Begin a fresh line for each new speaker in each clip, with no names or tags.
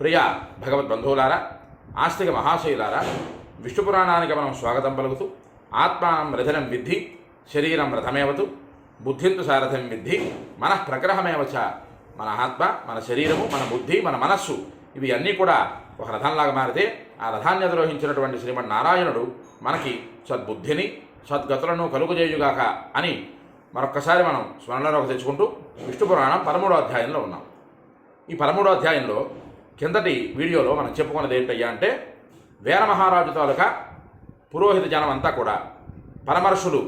ప్రియ భగవద్బంధువులారా ఆస్తిక మహాశయులారా విష్ణు పురాణానికి మనం స్వాగతం పలుకుతూ ఆత్మానం రథనం విద్ధి శరీరం రథమేవతు బుద్ధింతు సారథం విద్ధి మన ప్రగ్రహమేవచ మన ఆత్మ మన శరీరము మన బుద్ధి మన మనస్సు ఇవి అన్నీ కూడా ఒక రథంలాగా మారితే ఆ రథాన్ని అధిరోహించినటువంటి శ్రీమన్ నారాయణుడు మనకి సద్బుద్ధిని సద్గతులను కలుగుజేయుగాక అని మరొక్కసారి మనం స్మరణలోకి తెచ్చుకుంటూ విష్ణు పురాణం పదమూడో అధ్యాయంలో ఉన్నాం. ఈ పదమూడో అధ్యాయంలో కిందటి వీడియోలో మనం చెప్పుకున్నది ఏంటయ్యా అంటే వీరమహారాజు తాలూకా పురోహిత జనం అంతా కూడా పరమర్షులు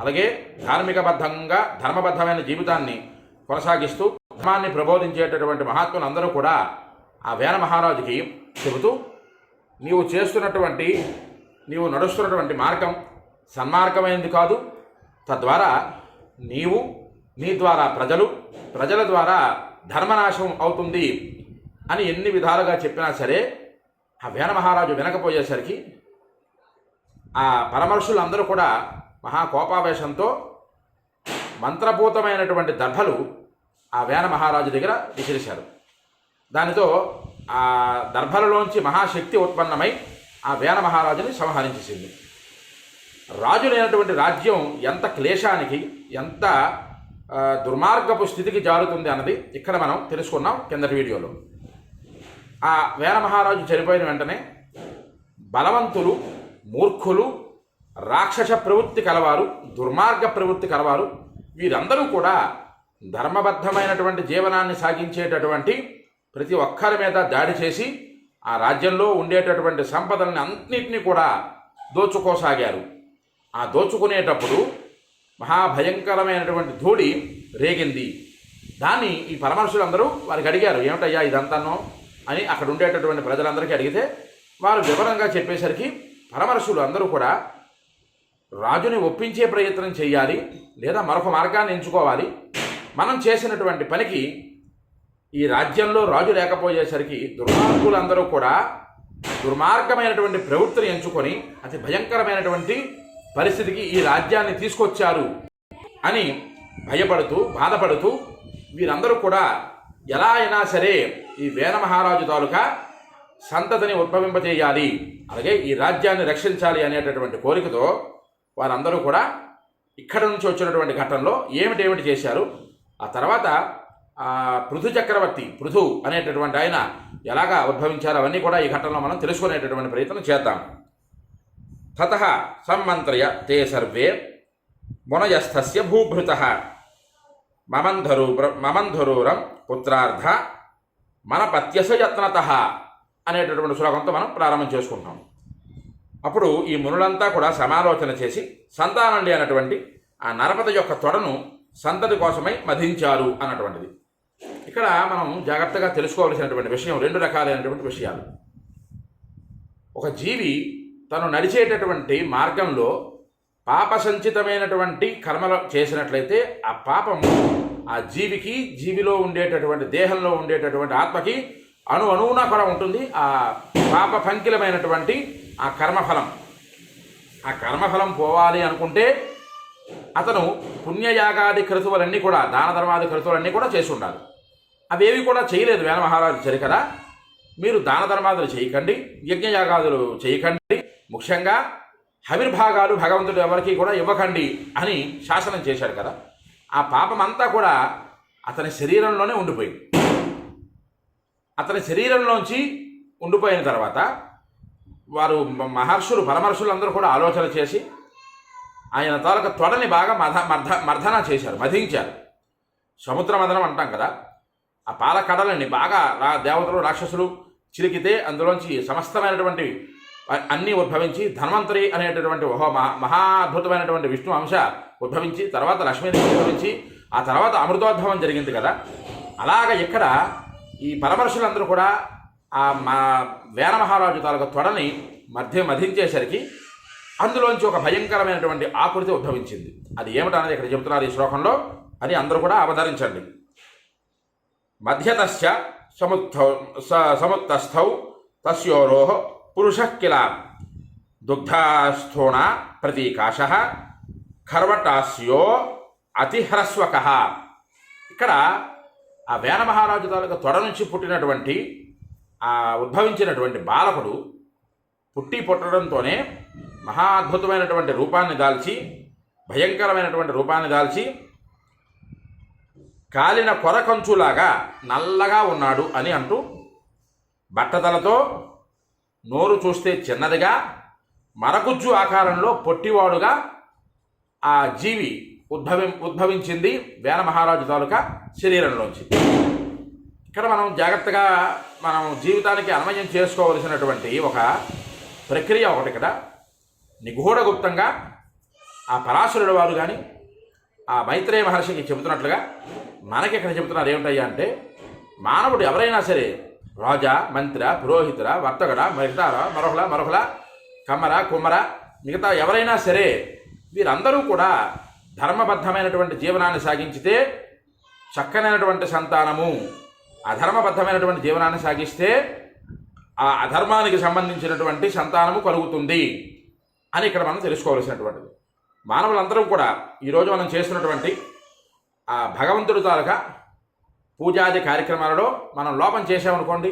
అలాగే ధార్మికబద్ధంగా ధర్మబద్ధమైన జీవితాన్ని కొనసాగిస్తూ ధర్మాన్ని ప్రబోధించేటటువంటి మహాత్ములు అందరూ కూడా ఆ వీరమహారాజుకి చెబుతూ నీవు చేస్తున్నటువంటి నీవు నడుస్తున్నటువంటి మార్గం సన్మార్గమైనది కాదు. తద్వారా నీవు నీ ద్వారా ప్రజలు ప్రజల ద్వారా ధర్మనాశం అవుతుంది. అని ఎన్ని విధాలుగా చెప్పినా సరే ఆ వేన మహారాజు వినకపోయేసరికి ఆ పరమర్షులు అందరూ కూడా మహా కోపావేశంతో దర్భలు ఆ వేన మహారాజు దగ్గర విసిరేశారు. దానితో ఆ దర్భలలోంచి మహాశక్తి ఉత్పన్నమై ఆ వేన మహారాజుని సంహరించేసింది. రాజులైనటువంటి రాజ్యం ఎంత క్లేశానికి ఎంత దుర్మార్గపు స్థితికి జారుతుంది అన్నది ఇక్కడ మనం తెలుసుకున్నాం కిందటి వీడియోలో. ఆ వేన మహారాజు చనిపోయిన వెంటనే బలవంతులు మూర్ఖులు రాక్షస ప్రవృత్తి కలవారు దుర్మార్గ ప్రవృత్తి కలవారు వీరందరూ కూడా ధర్మబద్ధమైనటువంటి జీవనాన్ని సాగించేటటువంటి ప్రతి ఒక్కరి మీద దాడి చేసి ఆ రాజ్యంలో ఉండేటటువంటి సంపదల్ని అన్నింటినీ కూడా దోచుకోసాగారు. ఆ దోచుకునేటప్పుడు మహాభయంకరమైనటువంటి ధూళి రేగింది. దాన్ని ఈ పరమర్శులందరూ వారికి అడిగారు ఏమిటయ్యా ఇదంతానో? అని అక్కడ ఉండేటటువంటి ప్రజలందరికీ అడిగితే వారు వివరంగా చెప్పేసరికి పరమర్షులు అందరూ కూడా రాజుని ఒప్పించే ప్రయత్నం చేయాలి లేదా మరొక మార్గాన్ని ఎంచుకోవాలి. మనం చేసినటువంటి పనికి ఈ రాజ్యంలో రాజు లేకపోయేసరికి దుర్మార్గులందరూ కూడా దుర్మార్గమైనటువంటి ప్రవృత్తిని ఎంచుకొని అతి భయంకరమైనటువంటి పరిస్థితికి ఈ రాజ్యాన్ని తీసుకొచ్చారు అని భయపడుతూ బాధపడుతూ వీరందరూ కూడా ఎలా అయినా సరే ఈ వేన మహారాజు తాలూకా సంతతిని ఉద్భవింపజేయాలి. అలాగే ఈ రాజ్యాన్ని రక్షించాలి అనేటటువంటి కోరికతో వారందరూ కూడా ఇక్కడ నుంచి వచ్చినటువంటి ఘట్టంలో ఏమిటేమిటి చేశారు? ఆ తర్వాత పృథు చక్రవర్తి పృథు అనేటటువంటి ఆయన ఎలాగా ఉద్భవించారు? అవన్నీ కూడా ఈ ఘట్టంలో మనం తెలుసుకునేటటువంటి ప్రయత్నం చేద్దాం. తత సమ్మంత్రయ తే సర్వే మునయస్థస్య భూభృత. మమంధరు మమంధరూరం పుత్రార్థ మన యత్నత అనేటటువంటి శ్లోకంతో మనం ప్రారంభం చేసుకుంటాం. అప్పుడు ఈ మునులంతా కూడా సమాలోచన చేసి సంతానం లేనటువంటి ఆ నరపతి యొక్క తొడను సంతతి కోసమై మధించారు అన్నటువంటిది. ఇక్కడ మనం జాగ్రత్తగా తెలుసుకోవలసినటువంటి విషయం రెండు రకాలైనటువంటి విషయాలు. ఒక జీవి తను నడిచేటటువంటి మార్గంలో పాప సంచితమైనటువంటి కర్మలు చేసినట్లయితే ఆ పాపము ఆ జీవికి జీవిలో ఉండేటటువంటి దేహంలో ఉండేటటువంటి ఆత్మకి అణు అణువున కూడా ఉంటుంది. ఆ పాప పంకిలమైనటువంటి ఆ కర్మఫలం. ఆ కర్మఫలం పోవాలి అనుకుంటే అతను పుణ్యయాగాది క్రతువులన్నీ కూడా దాన ధర్మాది క్రతువులన్నీ కూడా చేసి ఉండాలి. అవేవి కూడా చేయలేదు వేల మహారాజు సరి కదా మీరు దాన ధర్మాదులు చేయకండి యజ్ఞయాగాదులు చేయకండి. ముఖ్యంగా హవిర్భాగాలు భగవంతుడు ఎవరికి కూడా ఇవ్వకండి అని శాసనం చేశాడు కదా. ఆ పాపం అంతా కూడా అతని శరీరంలోనే ఉండిపోయింది. అతని శరీరంలోంచి ఉండిపోయిన తర్వాత వారు మహర్షులు పరమర్షులు అందరూ కూడా ఆలోచన చేసి ఆయన తాలూకా తొడని బాగా మధ మర్ధ మర్ధన చేశారు మధించారు. సముద్ర మదనం అంటాం కదా. ఆ పాల కడలని బాగా రా దేవతలు రాక్షసులు చిలికితే అందులోంచి సమస్తమైనటువంటి అన్నీ ఉద్భవించి ధన్వంతరి అనేటటువంటి ఓహో మహా మహా అద్భుతమైనటువంటి విష్ణు అంశ ఉద్భవించి తర్వాత లక్ష్మీదేవి ఉద్భవించి ఆ తర్వాత అమృతోద్భవం జరిగింది కదా. అలాగ ఇక్కడ ఈ పరమర్షులందరూ కూడా ఆ మా వేన మహారాజు తాలూకు తొడని మధ్య మధించేసరికి అందులోంచి ఒక భయంకరమైనటువంటి ఆకృతి ఉద్భవించింది. అది ఏమిటనేది ఇక్కడ చెబుతున్నారు ఈ శ్లోకంలో అని అందరూ కూడా అవతరించండి. మధ్యతశ్చ సముత్థౌ స- సముత్తస్థౌ తస్యోరోహ పురుష కిల. దుగ్ధాస్థోణ ప్రతీకాశ ఖర్వటాస్యో అతిహ్రస్వక. ఇక్కడ ఆ వేన మహారాజు తాలూకా తొడ నుంచి పుట్టినటువంటి ఆ ఉద్భవించినటువంటి బాలకుడు పుట్టి పుట్టడంతోనే మహా అద్భుతమైనటువంటి రూపాన్ని దాల్చి భయంకరమైనటువంటి రూపాన్ని దాల్చి కాలిన కొరకంచులాగా నల్లగా ఉన్నాడు అని అంటూ బట్టతలతో నోరు చూస్తే చిన్నదిగా మరగుజ్జు ఆకారంలో పొట్టివాడుగా ఆ జీవి ఉద్భవి ఉద్భవించింది వేల మహారాజు తాలూకా శరీరంలోంచి. ఇక్కడ మనం జాగ్రత్తగా మనం జీవితానికి అన్వయం చేసుకోవలసినటువంటి ఒక ప్రక్రియ ఒకటి ఇక్కడ. నిగూఢగుప్తంగా ఆ పరాశరుడు వారు కానీ ఆ మైత్రేయ మహర్షికి చెబుతున్నట్లుగా మనకి ఇక్కడ చెబుతున్నారు ఏమిటయ్యా అంటే మానవుడు ఎవరైనా సరే రాజా మంత్ర పురోహితుల వర్తకుడ మిగతార మరొకల మరొకల కమ్మర కుమ్మర మిగతా ఎవరైనా సరే వీరందరూ కూడా ధర్మబద్ధమైనటువంటి జీవనాన్ని సాగించితే చక్కనైనటువంటి సంతానము అధర్మబద్ధమైనటువంటి జీవనాన్ని సాగిస్తే ఆ అధర్మానికి సంబంధించినటువంటి సంతానము కలుగుతుంది అని ఇక్కడ మనం తెలుసుకోవలసినటువంటిది. మానవులందరూ కూడా ఈరోజు మనం చేస్తున్నటువంటి ఆ భగవంతుడి తాలూకా పూజాది కార్యక్రమాలలో మనం లోపం చేసామనుకోండి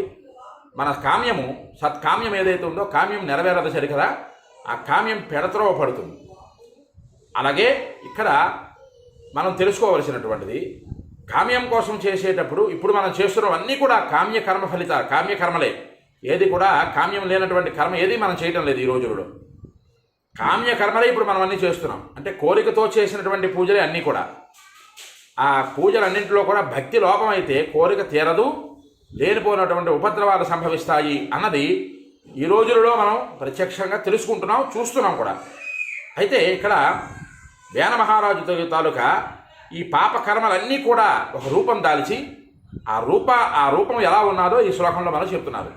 మన కామ్యము సత్కామ్యం ఏదైతే ఉందో కామ్యం నెరవేరదు సరికదా ఆ కామ్యం పెడత్రోవ పడుతుంది. అలాగే ఇక్కడ మనం తెలుసుకోవలసినటువంటిది కామ్యం కోసం చేసేటప్పుడు ఇప్పుడు మనం చేస్తున్నవన్నీ కూడా కామ్య కర్మ ఫలితాలు కామ్య కర్మలే. ఏది కూడా కామ్యం లేనటువంటి కర్మ ఏది మనం చేయటం లేదు ఈ రోజుల్లో. కామ్య కర్మలే ఇప్పుడు మనం అన్నీ చేస్తున్నాం. అంటే కోరికతో చేసినటువంటి పూజలే అన్నీ కూడా. ఆ పూజలన్నింటిలో కూడా భక్తి లోపమైతే అయితే కోరిక తీరదు లేనిపోయినటువంటి ఉపద్రవాలు సంభవిస్తాయి అన్నది ఈ రోజులలో మనం ప్రత్యక్షంగా తెలుసుకుంటున్నాం చూస్తున్నాం కూడా. అయితే ఇక్కడ వేన మహారాజు తాలూకా ఈ పాప కర్మలన్నీ కూడా ఒక రూపం దాల్చి ఆ రూప ఆ రూపం ఎలా ఉన్నాదో ఈ శ్లోకంలో మనం చెప్తున్నారు.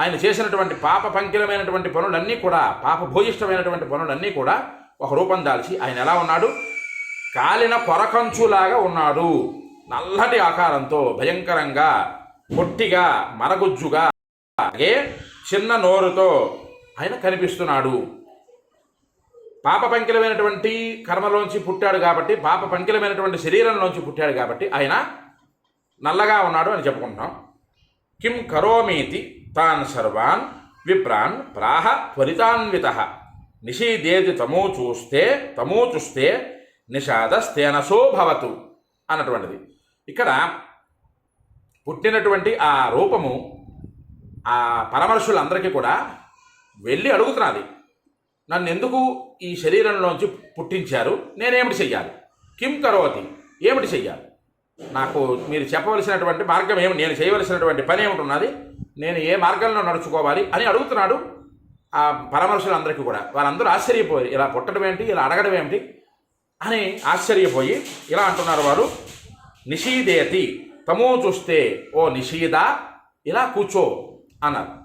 ఆయన చేసినటువంటి పాప పంకిలమైనటువంటి పనులన్నీ కూడా పాప భూయిష్టమైనటువంటి పనులన్నీ కూడా ఒక రూపం దాల్చి ఆయన ఎలా ఉన్నాడు? కాలిన పొరకంచులాగా ఉన్నాడు. నల్లటి ఆకారంతో భయంకరంగా పొట్టిగా మరగుజ్జుగా అలాగే చిన్న నోరుతో ఆయన కనిపిస్తున్నాడు. పాప పంకిలమైనటువంటి కర్మలోంచి పుట్టాడు కాబట్టి పాప పంకిలమైనటువంటి శరీరంలోంచి పుట్టాడు కాబట్టి ఆయన నల్లగా ఉన్నాడు అని చెప్పుకుంటున్నాం. కిం కరోమీతి తాన్ సర్వాన్ విప్రాన్ ప్రాహ త్వరితాన్విత. నిషీదేది తమూ చూస్తే తమూ చూస్తే నిషాదస్తేనసో భవతు అన్నటువంటిది. ఇక్కడ పుట్టినటువంటి ఆ రూపము ఆ పరమర్షులందరికీ కూడా వెళ్ళి అడుగుతున్నది. నన్ను ఎందుకు ఈ శరీరంలోంచి పుట్టించారు? నేనేమిటి చెయ్యాలి? కిం కరోతి? ఏమిటి చెయ్యాలి? నాకు మీరు చెప్పవలసినటువంటి మార్గం ఏమి? నేను చేయవలసినటువంటి పని ఏమిటి ఉన్నది నేను ఏ మార్గంలో నడుచుకోవాలి అని అడుగుతున్నాడు ఆ పరమర్శులందరికీ కూడా. వారందరూ ఆశ్చర్యపోయి ఇలా పుట్టడం ఏంటి? ఇలా అడగడం ఏమిటి? అని ఆశ్చర్యపోయి ఇలా అంటున్నారు వారు. నిషీదేతి తమో చూస్తే ఓ నిషీద ఇలా కూర్చో అన్నారు.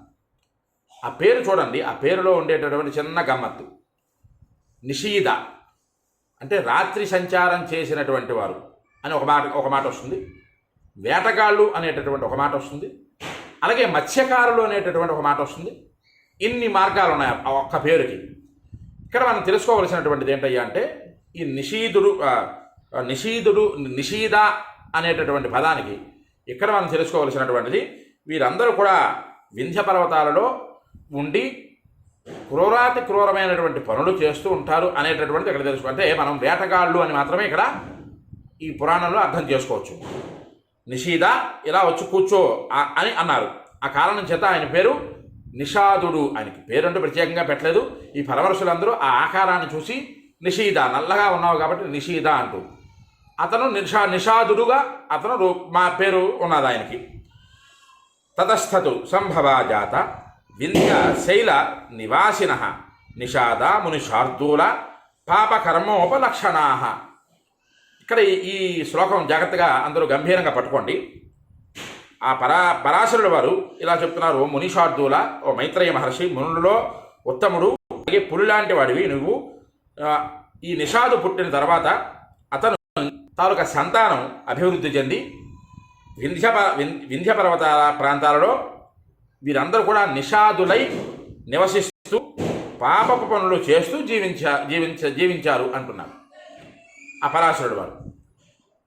ఆ పేరు చూడండి ఆ పేరులో ఉండేటటువంటి చిన్న గమ్మత్తు. నిషీద అంటే రాత్రి సంచారం చేసినటువంటి వారు అని ఒక మాట ఒక మాట వస్తుంది. వేటగాళ్ళు అనేటటువంటి ఒక మాట వస్తుంది. అలాగే మత్స్యకారులు అనేటటువంటి ఒక మాట వస్తుంది. ఇన్ని మార్గాలు ఉన్నాయి ఆ ఒక్క పేరుకి. ఇక్కడ మనం తెలుసుకోవలసినటువంటిది ఏంటయ్యా అంటే ఈ నిషీదుడు నిషీధుడు నిషీదుడు నిషీద అనేటటువంటి పదానికి ఇక్కడ మనం తెలుసుకోవలసినటువంటిది వీరందరూ కూడా వింధ్య పర్వతాలలో ఉండి క్రూరాతి క్రూరమైనటువంటి పనులు చేస్తూ ఉంటారు అనేటటువంటిది ఇక్కడ తెలుసుకో అంటే మనం వేటగాళ్ళు అని మాత్రమే ఇక్కడ ఈ పురాణంలో అర్థం చేసుకోవచ్చు. నిషీద ఇలా వచ్చి కూర్చో అని అన్నారు. ఆ కారణం చేత ఆయన పేరు నిషాదుడు ఆయనకి పేరంటూ ప్రత్యేకంగా పెట్టలేదు. ఈ పరవరుషులందరూ ఆ ఆకారాన్ని చూసి నిషీద నల్లగా ఉన్నావు కాబట్టి నిషీద అంటూ. అతను నిషా నిషాదుడుగా అతను రూ మా పేరు ఉన్నది ఆయనకి. తతస్థతు సంభవాజాత వింధ్య శైల నివాసిన నిషాద మునిషార్దూల పాపకర్మోపలక్షణా. ఇక్కడ ఈ- శ్లోకం జాగ్రత్తగా అందరూ గంభీరంగా పట్టుకోండి. ఆ పరా పరాశరుడు వారు ఇలా చెప్తున్నారు ఓ మునిషార్దుల ఓ మైత్రేయ మహర్షి మునులలో ఉత్తముడు అలాగే పులి లాంటి వాడివి నువ్వు. ఈ నిషాదు పుట్టిన తర్వాత అతను తాలూకా సంతానం అభివృద్ధి చెంది వింధ్య ప- వింధ్య పర్వతాల ప్రాంతాలలో వీరందరూ కూడా నిషాదులై నివసిస్తూ పాపపు పనులు చేస్తూ జీవించా జీవించ జీవించారు అంటున్నారు. అపరాశరుడు వారు.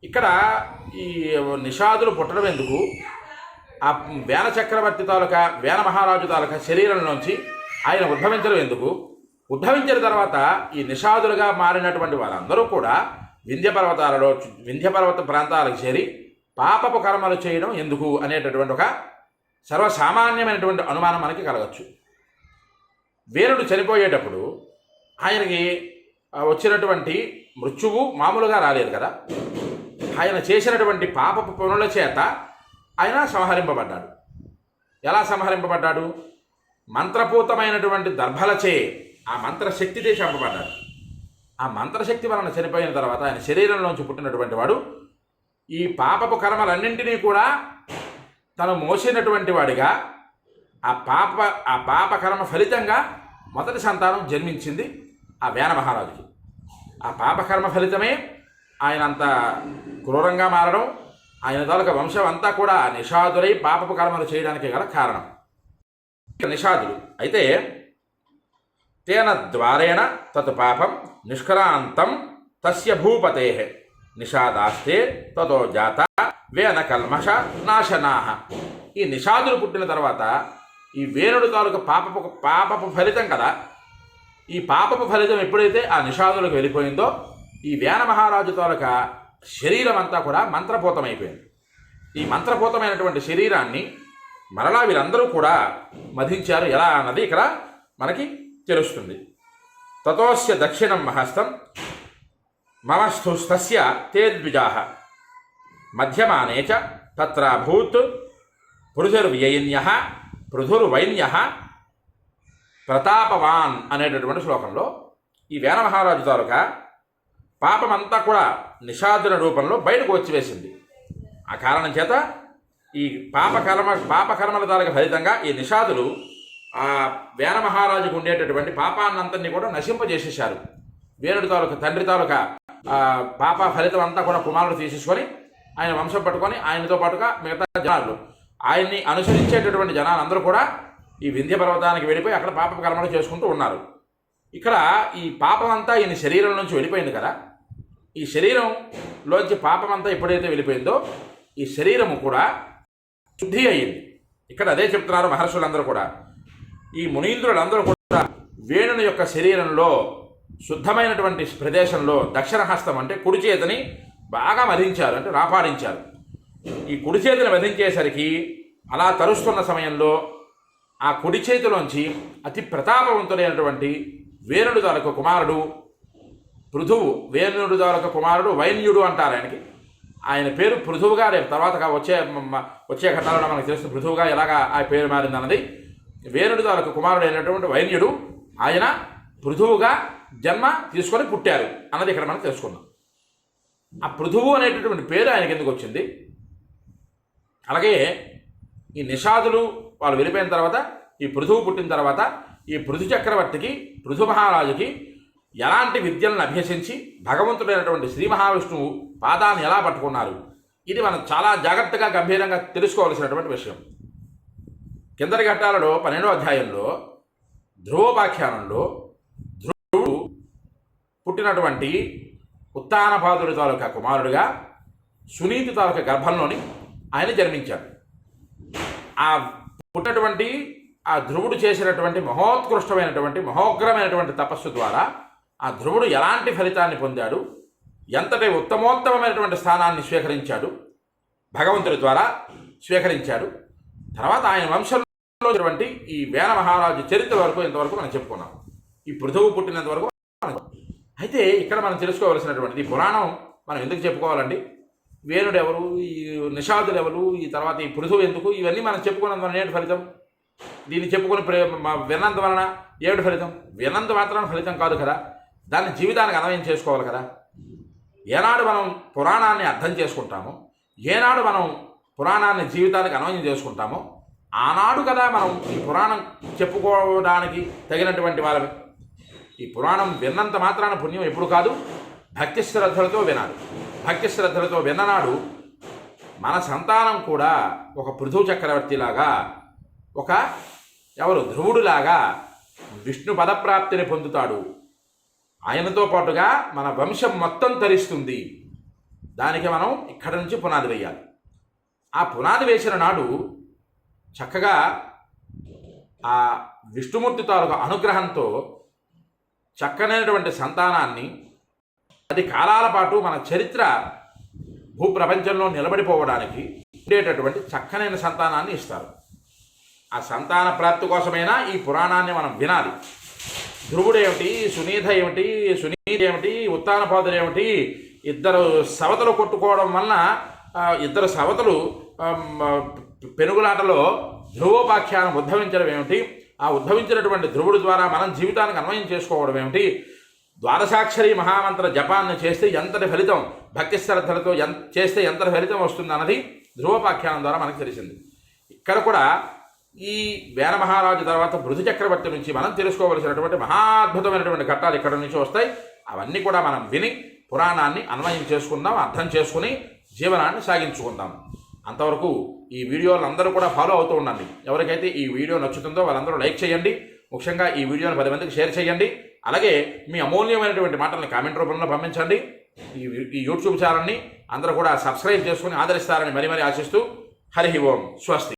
ఇక్కడ ఈ నిషాదులు పుట్టడం ఎందుకు? ఆ వేల చక్రవర్తి తాలూకా వేల మహారాజు తాలూకా శరీరంలోంచి ఆయన ఉద్భవించడం ఎందుకు? ఉద్భవించిన తర్వాత ఈ నిషాదులుగా మారినటువంటి వారందరూ కూడా వింధ్య పర్వతాలలో వింధ్య పర్వత ప్రాంతాలకు చేరి పాపపు కర్మలు చేయడం ఎందుకు అనేటటువంటి ఒక సర్వసామాన్యమైనటువంటి అనుమానం మనకి కలగచ్చు. వీరుడు చనిపోయేటప్పుడు ఆయనకి వచ్చినటువంటి మృత్యువు మామూలుగా రాలేదు కదా. ఆయన చేసినటువంటి పాపపు పనుల చేత ఆయన సంహరింపబడ్డాడు. ఎలా సంహరింపబడ్డాడు? మంత్రపూతమైనటువంటి దర్భలచే ఆ మంత్రశక్తితే చంపబడ్డాడు ఆ మంత్రశక్తి వలన చనిపోయిన తర్వాత ఆయన శరీరంలోంచి పుట్టినటువంటి వాడు ఈ పాపపు కర్మలన్నింటినీ కూడా తను మోసినటువంటి వాడిగా ఆ పాప ఆ పాప కర్మ ఫలితంగా మొదటి సంతానం జన్మించింది ఆ వేన మహారాజుకి. ఆ పాపకర్మ ఫలితమే ఆయన అంత క్రూరంగా మారడం ఆయన తాలూకా వంశం అంతా కూడా నిషాదులై పాపపు కర్మలు చేయడానికి గల కారణం. ఇక నిషాదులు అయితే తేన ద్వారేణ తత్ పాపం నిష్క్రాంతం తస్య భూపతే నిషాదాస్తే తతో జాత వేన కల్మష నాశనాహ ఈ నిషాదులు పుట్టిన తర్వాత ఈ వేణుడు కాలుక పాపపు పాపపు ఫలితం కదా? ఈ పాపపు ఫలితం ఎప్పుడైతే ఆ నిషాదులకు వెళ్ళిపోయిందో ఈ వేన మహారాజు తాలూకా శరీరం అంతా కూడా మంత్రపూతమైపోయింది. ఈ మంత్రపూతమైనటువంటి శరీరాన్ని మరలా వీరందరూ కూడా మధించారు. ఎలా అన్నది ఇక్కడ మనకి తెలుస్తుంది తతోస్య దక్షిణం మహస్తం మమస్థుస్తస్య తే ద్విజా మధ్యమానే చ తత్రాభూత్ పృథుర్వ్యయిన్య పృథుర్వైన్య. ప్రతాపవాన్ అనేటటువంటి శ్లోకంలో ఈ వేన మహారాజు తాలూకా పాపమంతా కూడా నిషాదుల రూపంలో బయటకు వచ్చి వేసింది ఆ కారణం చేత ఈ పాపకర్మ పాపకర్మల తాలూకా ఫలితంగా ఈ నిషాదులు ఆ వేన మహారాజుకు ఉండేటటువంటి పాపాన్నంతని కూడా నశింపజేసేశారు. వేణుడి తాలూకా తండ్రి తాలూకా పాప ఫలితం అంతా కూడా కుమారుడు తీసేసుకొని ఆయన వంశం పట్టుకొని ఆయనతో పాటుగా మిగతా జనాలు. ఆయన్ని అనుసరించేటటువంటి జనాలందరూ కూడా ఈ వింధ్య పర్వతానికి వెళ్ళిపోయి అక్కడ పాప కర్మలు చేసుకుంటూ ఉన్నారు. ఇక్కడ ఈ పాపం అంతా ఈయన శరీరం నుంచి వెళ్ళిపోయింది కదా. ఈ శరీరంలోంచి పాపం అంతా ఎప్పుడైతే వెళ్ళిపోయిందో ఈ శరీరము కూడా శుద్ధి అయ్యింది ఇక్కడ అదే చెప్తున్నారు మహర్షులందరూ కూడా. ఈ మునీంద్రులందరూ కూడా వేణుని యొక్క శరీరంలో శుద్ధమైనటువంటి ప్రదేశంలో దక్షిణహస్తం అంటే కుడి చేతిని బాగా మధించారు అంటే రాపాడించారు. ఈ కుడి చేతిని వధించేసరికి అలా తరుస్తున్న సమయంలో ఆ కుడి చేతిలోంచి అతి ప్రతాపవంతుడైనటువంటి వేణుడు తాలూకు కుమారుడు పృథువు వేణుడు తాలూకు కుమారుడు వైన్యుడు అంటారు ఆయనకి. ఆయన పేరు పృథువుగా రేపు తర్వాత వచ్చే వచ్చే ఘటనలో మనకు తెలుస్తుంది పృథువుగా ఎలాగా ఆ పేరు మారిందన్నది. వేణుడు తనకు కుమారుడు అయినటువంటి వైన్యుడు ఆయన పృథువుగా జన్మ తీసుకొని పుట్టారు అన్నది ఇక్కడ మనం తెలుసుకుందాం. ఆ పృథువు అనేటటువంటి పేరు ఆయనకి ఎందుకు వచ్చింది? అలాగే ఈ నిషాదులు వాళ్ళు వెళ్ళిపోయిన తర్వాత ఈ పృథువు పుట్టిన తర్వాత ఈ పృథు చక్రవర్తికి పృథు మహారాజుకి ఎలాంటి విద్యలను అభ్యసించి భగవంతుడైనటువంటి శ్రీ మహావిష్ణువు పాదాన్ని ఎలా పట్టుకున్నారు? ఇది మనం చాలా జాగ్రత్తగా గంభీరంగా తెలుసుకోవాల్సినటువంటి విషయం. కిందటి ఘట్టాలలో పన్నెండో అధ్యాయంలో ధ్రువోపాఖ్యానంలో ధ్రువుడు పుట్టినటువంటి ఉత్తానపాదుడి తాలూకా కుమారుడిగా సునీతి తాలూకా గర్భంలోని ఆయన జన్మించాడు. ఆ పుట్టినటువంటి ఆ ధ్రువుడు చేసినటువంటి మహోత్కృష్టమైనటువంటి మహోగ్రమైనటువంటి తపస్సు ద్వారా ఆ ధ్రువుడు ఎలాంటి ఫలితాన్ని పొందాడు ఎంతటి ఉత్తమోత్తమైనటువంటి స్థానాన్ని స్వీకరించాడు భగవంతుడి ద్వారా స్వీకరించాడు తర్వాత ఆయన వంశంలో ఉన్నటువంటి ఈ వేన మహారాజు చరిత్ర వరకు ఇంతవరకు మనం చెప్పుకున్నాం. ఈ పృథువు పుట్టినంత వరకు అయితే ఇక్కడ మనం తెలుసుకోవలసినటువంటిది పురాణం మనం ఎందుకు చెప్పుకోవాలండి? వేణుడు ఎవరు? ఈ నిషాదులు ఎవరు? ఈ తర్వాత ఈ పృథువు ఎందుకు? ఇవన్నీ మనం చెప్పుకున్నంత వలన ఏంటి ఫలితం? దీన్ని చెప్పుకుని విన్నంత వలన ఏమిటి ఫలితం? విన్నంత మాత్రం ఫలితం కాదు కదా. దాన్ని జీవితానికి అన్వయం చేసుకోవాలి కదా. ఏనాడు మనం పురాణాన్ని అర్థం చేసుకుంటామో ఏనాడు మనం పురాణాన్ని జీవితానికి అన్వయం చేసుకుంటామో ఆనాడు కదా మనం ఈ పురాణం చెప్పుకోవడానికి తగినటువంటి వాళ్ళమి. ఈ పురాణం విన్నంత మాత్రాన పుణ్యం ఎప్పుడు కాదు? భక్తి శ్రద్ధలతో వినాలి. భక్తి శ్రద్ధలతో విన్ననాడు మన సంతానం కూడా ఒక పృథు చక్రవర్తిలాగా ఒక ఎవరు? ధ్రువుడులాగా విష్ణు పదప్రాప్తిని పొందుతాడు. ఆయనతో పాటుగా మన వంశం మొత్తం తరిస్తుంది. దానికి మనం ఇక్కడి నుంచి పునాది వేయాలి. ఆ పునాది వేసిన నాడు చక్కగా ఆ విష్ణుమూర్తి తాలూకు అనుగ్రహంతో చక్కనైనటువంటి సంతానాన్ని అది కాలాల పాటు మన చరిత్ర భూప్రపంచంలో నిలబడిపోవడానికి ఉండేటటువంటి చక్కనైన సంతానాన్ని ఇస్తారు. ఆ సంతాన ప్రాప్తి కోసమైనా ఈ పురాణాన్ని మనం వినాలి. ధ్రువుడు ఏమిటి సునీత ఏమిటి సునీత ఏమిటి ఉత్తానపాదులు ఏమిటి ఇద్దరు సవతలు కొట్టుకోవడం వలన ఇద్దరు సవతలు పెనుగులాటలో ధ్రువోపాఖ్యానం ఉద్భవించడం ఏమిటి? ఆ ఉద్భవించినటువంటి ధ్రువుడు ద్వారా మనం జీవితానికి అన్వయం చేసుకోవడం ఏమిటి? ద్వాదశాక్షరి మహామంత్ర జపాన్ని చేస్తే ఎంతటి ఫలితం భక్తి శ్రద్ధలతో ఎంత చేస్తే ఎంతటి ఫలితం వస్తుంది అన్నది ధ్రువోపాఖ్యానం ద్వారా మనకు తెలిసింది. ఇక్కడ కూడా ఈ వేన మహారాజు తర్వాత మృదు చక్రవర్తి నుంచి మనం తెలుసుకోవలసినటువంటి మహాద్భుతమైనటువంటి ఘట్టాలు ఇక్కడ నుంచి వస్తాయి. అవన్నీ కూడా మనం విని పురాణాన్ని అన్వయం చేసుకుందాం అర్థం చేసుకుని జీవనాన్ని సాగించుకుందాం. అంతవరకు ఈ వీడియోలు అందరూ కూడా ఫాలో అవుతూ ఉండండి. ఎవరికైతే ఈ వీడియో నచ్చుతుందో వాళ్ళందరూ లైక్ చేయండి. ముఖ్యంగా ఈ వీడియోని పది మందికి షేర్ చేయండి. అలాగే మీ అమూల్యమైనటువంటి మాటల్ని కామెంట్ రూపంలో పంపించండి. ఈ ఈ యూట్యూబ్ ఛానల్ని అందరూ కూడా సబ్స్క్రైబ్ చేసుకుని ఆదరిస్తారని మరీ మరీ ఆశిస్తూ హరి ఓం. స్వస్తి.